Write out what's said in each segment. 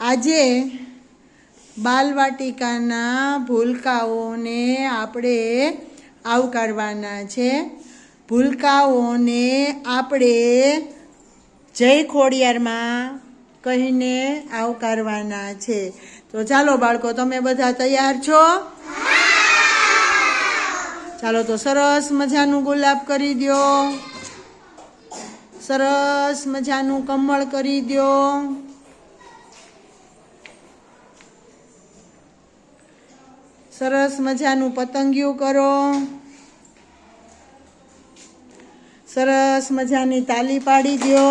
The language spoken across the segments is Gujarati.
આજે બાલવાટિકાના ભૂલકાઓને આપણે આવકારવાના છે. ભૂલકાઓને આપણે જય ખોડિયારમાં કહીને આવકારવાના છે. તો ચાલો બાળકો, તમે બધા તૈયાર છો? ચાલો તો સરસ મજાનું ગુલાબ કરી દો. સરસ મજાનું કમળ કરી દો. સરસ મજાનું પતંગિયું કરો. સરસ મજાની તાલી પાડી દો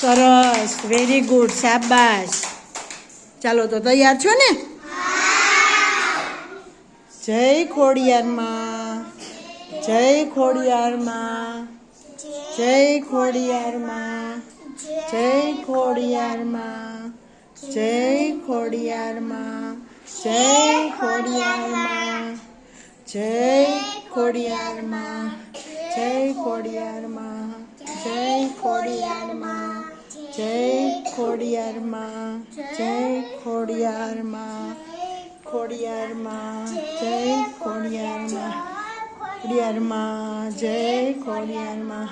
સરસ વેરી ગુડ શાબાશ. ચાલો તો તૈયાર છો ને? જય ખોડિયારમાં જય ખોડિયારમાં જય ખોડિયારમાં જય ખોડિયારમાં. જય ખોડિયારમાં જય ખોડિયારમાં જય ખોડિયારમાં જય ખોડિયારમાં જય ખોડિયારમાં જય ખોડિયારમાં જય ખોડિયારમાં ખોડિયારમાં જય ખોડિયારમાં ખોડિયારમાં જય ખોડિયારમાં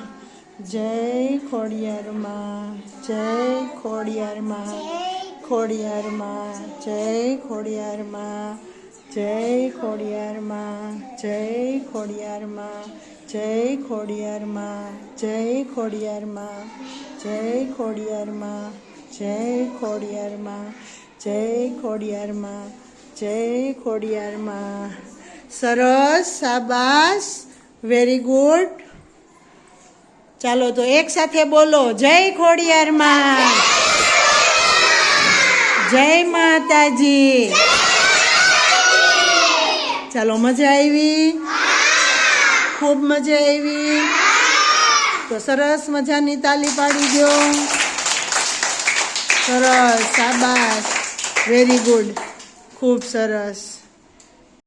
જય ખોડિયારમાં જય ખોડિયારમાં ખોડિયારમાં, જય ખોડિયારમાં જય ખોડિયારમાં જય ખોડિયારમાં જય ખોડિયારમાં જય ખોડિયારમાં જય ખોડિયારમાં જય ખોડિયારમાં જય ખોડિયારમાં જય ખોડિયારમાં. સરસ સાબાસ વેરી ગુડ ચાલો તો એક સાથે બોલો, જય ખોડિયારમાં. જય માતાજી. ચાલો મજા આવી? ખૂબ મજા આવી. તો સરસ મજાની તાલી પાડી દો. સરસ, શાબાશ. વેરી ગુડ ખૂબ સરસ.